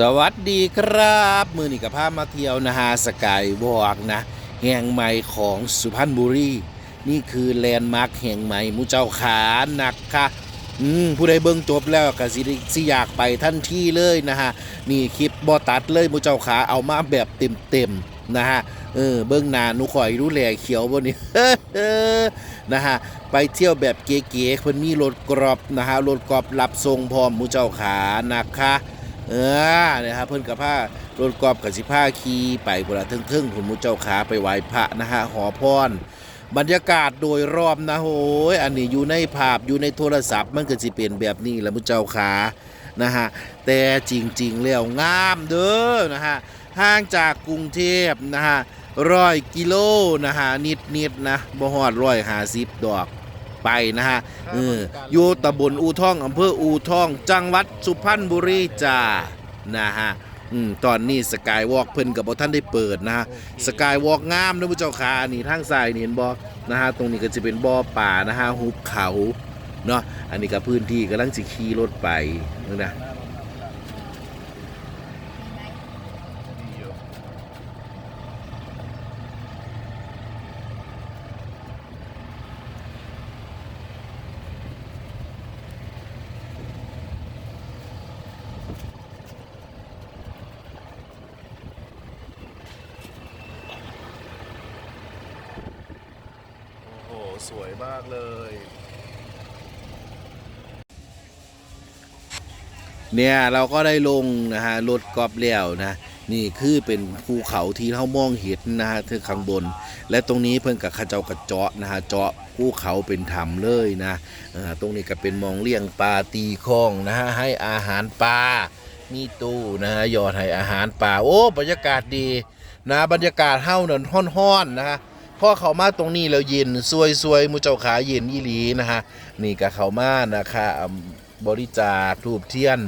สวัสดีครับ มือนี่กับพามาเที่ยวนะฮะสกายวอล์กนะ แห่งใหม่ของสุพรรณบุรี นี่คือแลนด์มาร์คแห่งใหม่มูเจ้าขานักค่ะอืมผู้ใดเบิ่งจบแล้วก็สิสิอยากไปทันที่เลยนะฮะ นี่คลิปบอตัดเลยมูเจ้าขาเอามาแบบเต็มๆนะฮะเออเบิ่งนาหนูข่อยรู้แลเขียวบ่นี่นะฮะไปเที่ยวแบบเก๋ๆเพิ่นมีรถกรอบนะฮะรถกรอบรับส่งพร้อมมูเจ้าขานะคะ เออนะครับเพิ่นกับผ้ารถกอบกับสิผ้าขี่ไปพุ่นละทึ่งๆผุนมุเจ้าขาไปไหว้พระนะฮะหอพรบรรยากาศโดยรอบนะโหยอันนี้อยู่ในภาพอยู่ในโทรศัพท์มันก็สิเป็นแบบนี้แหละมุเจ้าขานะฮะแต่จริงๆแล้วงามเด้อนะฮะห่างจากกรุงเทพนะฮะร้อยกิโลนะฮะนิดๆนะบ่ฮอดร้อยห้าสิบดอก ไปนะฮะเอออยู่ตำบลอูท่องอำเภออูท่อง จังหวัดสุพรรณบุรีจ้านะฮะอืมตอนนี้สกายวอล์กเพิ่นกับบ่ท่านได้เปิดนะฮะสกายวอล์กงามนะผู้เจ้าขานี่ทางซ้ายนี่เห็นบ่นะฮะตรงนี้ก็จะเป็นบ่อป่านะฮะหุบเขาเนาะอันนี้ก็พื้นที่กำลังสิขี่รถไปนั่นนะ สวยมากเลย เนี่ยเราก็ได้ลงนะฮะรถกอบแล้วนะ นี่คือเป็นภูเขาที่เรามองเห็นนะฮะที่ข้างบน และตรงนี้เพิ่นกับข้าเจ้ากระเจาะนะฮะเจาะภูเขาเป็นถ้ำเลยนะตรงนี้ก็เป็นมองเลี้ยงปลาตีคลองนะฮะให้อาหารปลามีตู้นะฮะยอดให้อาหารปลาโอ้บรรยากาศดีนะบรรยากาศเฮ้าเนินห้อนๆนะฮะ อเขามาตรงนี้แล้วเย็นซวยๆมูเจ้าขาเย็นยี่หลีนะฮะนี่ก็เขามานะคะบริจาคทูบเทียน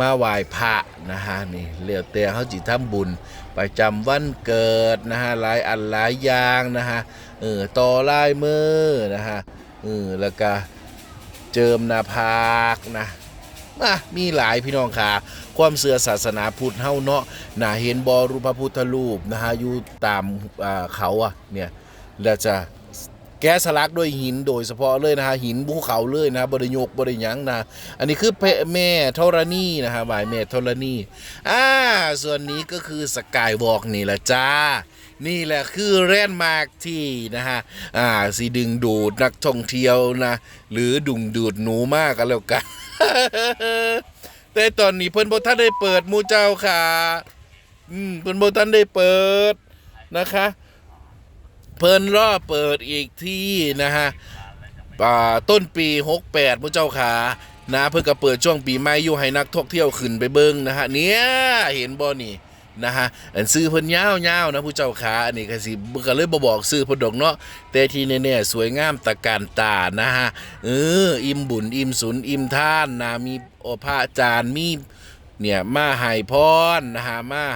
มาไหว้พระนะฮะนี่เรียกแต่เขาจิตทำบุญประจำวันเกิดนะฮะหลายอันหลายอย่างนะฮะเออต่อลายมือนะฮะเออแล้วก็เจิมนาผากนะมามีหลายพี่น้องค่ะ ความเสื่อศาสนาพุทธเฮาเนาะน่าเห็นบอรูปพระพุทธรูปนะฮะอยู่ตามเขาอะเนี่ย แล้วจะแกสลักด้วยหินโดยเฉพาะเลยนะฮะหินภูเขาเลยนะบริยกบริยังนะอันนี้คือเพแม่ธรณีนะฮะบายแม่ธรณีอ่าส่วนนี้ก็คือสกายวอล์กนี่แหละจ้า นี่แหละคือแรนด์มาร์คที่นะฮะอ่าสีดึงดูดนักท่องเที่ยวนะ หรือดุงดูดหนูมากกันแล้วกันแต่ตอนนี้เพิ่นบ่ทันได้เปิดมูเจ้าค่ะ อืมเพิ่นบ่ทันได้เปิดนะคะ เพิ่นรอเปิดอีกที่นะฮะต้นปี68ผู้เจ้าขานะเพื่อก็เปิดช่วงปีใหม่อยู่ให้นักท่องเที่ยวขึ้นไปเบิ่งนะฮะเนี่ยเห็นบ่นี่นะฮะอันซื้อเพิ่นยาวๆนะผู้เจ้าขาอันนี้ก็สิก็เลยบ่บอกซื้อเพิ่นดอกเนาะแต่ที่แน่ๆสวยงามตะการตานะฮะเอออิ่มบุญอิ่มสุนอิ่มท่านนะมีโอพระอาจารย์มีเนี่ยมาให้พรนะฮะมา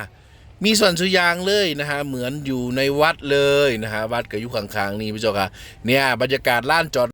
มีส่วนสุยางเลยนะฮะเหมือนอยู่ในวัดเลยนะฮะวัดก็อยู่ข้างๆนี่พี่เจ้าค่ะเนี่ยบรรยากาศล้านจอด